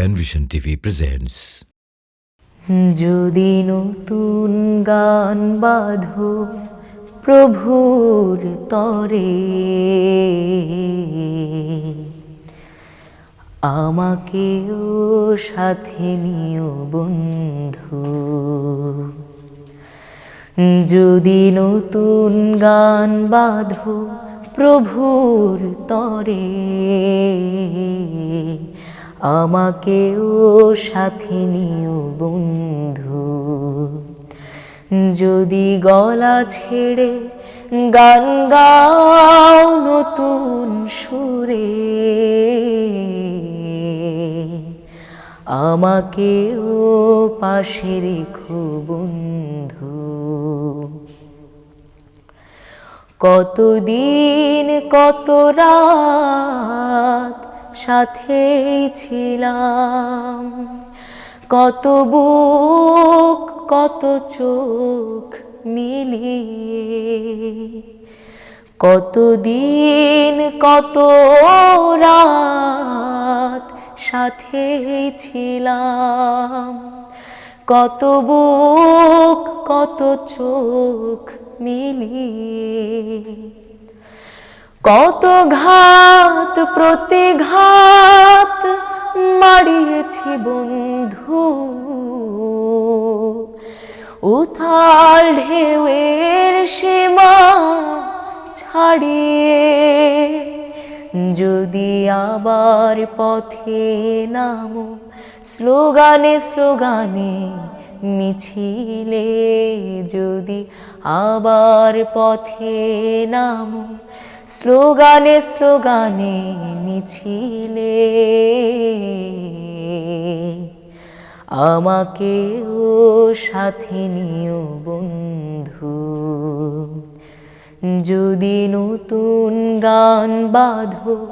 Panvision TV presents যদি নতুন গান বাঁধো প্রভুর তরে, আমাকেও সাথে নিও বন্ধু। যদি নতুন গান বাঁধো প্রভুর তরে আমাকেও সাথে নিও বন্ধু। যদি গলা ছেড়ে গান গাও নতুন সুরে, আমাকেও পাশে রেখো বন্ধু। কতদিন, কত রাত সাথেই ছিলাম। কত বুক, কত চোখ মিলিয়ে কতদিন কত রাত সাথেই ছিলাম। কত বুক, কত চোখ মিলিয়ে কত ঘাত প্রতিঘাত মারিয়েছি বন্ধু। উথাল ঢেউয়ের সীমা ছাড়িয়ে যদি আবার পথে নামো, স্লোগানে স্লোগানে মিছিলে যদি আবার পথে নামো স্লোগানে স্লোগানে মিছিলে। আমাকেও সাথে নিও বন্ধু। যদি নতুন গান বাঁধো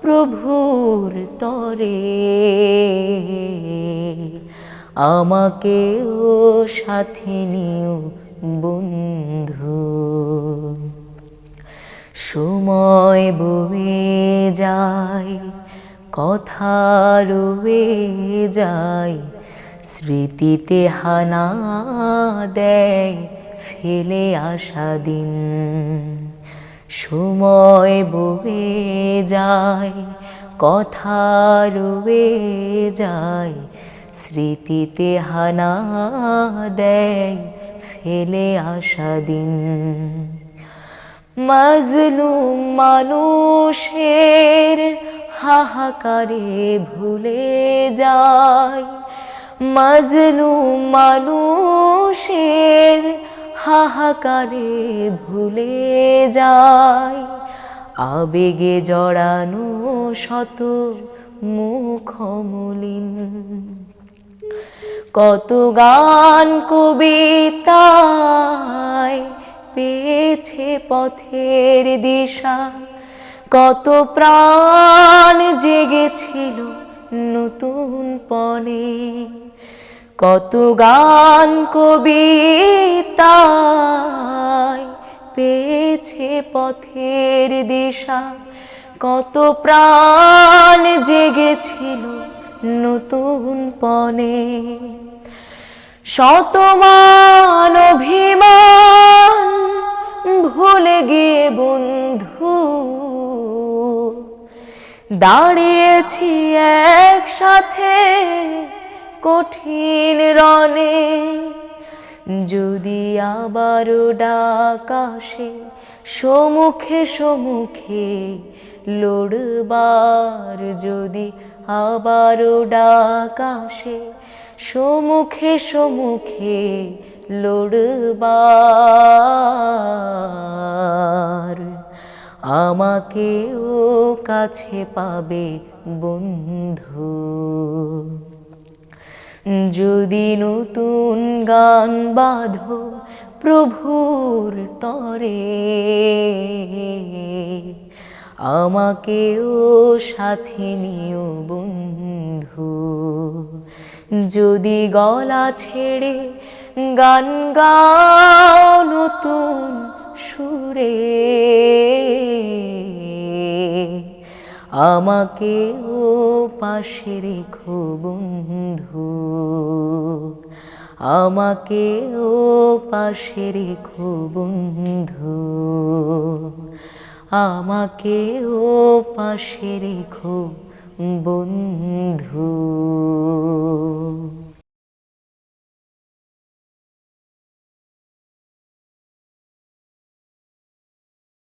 প্রভুর তরে। আমাকেও সাথে নিও বন্ধু। সময় বয়ে যায়, কথা রয়ে যায়, স্মৃতিতে হানা দেয়, ফেলে আসা দিন। সময় বয়ে যায়, কথা রয়ে যায়, স্মৃতিতে হানা দেয়, ফেলে আসা দিন। মাজলুম মানুষের হাহাকারে ভুলে যায়। মাজলুম মানুষের হাহাকারে ভুলে যায়। আবেগে জড়ানো শত মুখমলিন। কত গান কবিতায় পেয়েছে পথের দিশা। কত প্রাণ জেগেছিল নতুন পনে কত গান কবিতায় পেয়েছে পথের দিশা। কত প্রাণ জেগেছিল নতুন পনে শতমান অভিমান ভুলে গিয়ে বন্ধু। দাঁড়িয়েছি একসাথে কঠিন রণে। যদি আবারও ডাক আসে, সমুখে সমুখে লড়বার। যদি আবারও ডাক আসে, সমুখে সমুখে লড়বার। আমাকেও কাছে পাবে বন্ধু। যদি নতুন গান বাঁধো প্রভুর তরে আমাকেও সাথে নিও বন্ধু। যদি গলা ছেড়ে গান গাও নতুন সুরে। আমাকে ও পাশে রেখো বন্ধু। আমাকে ও পাশে রেখো বন্ধু। আমাকে ও পাশে রেখো বন্ধু।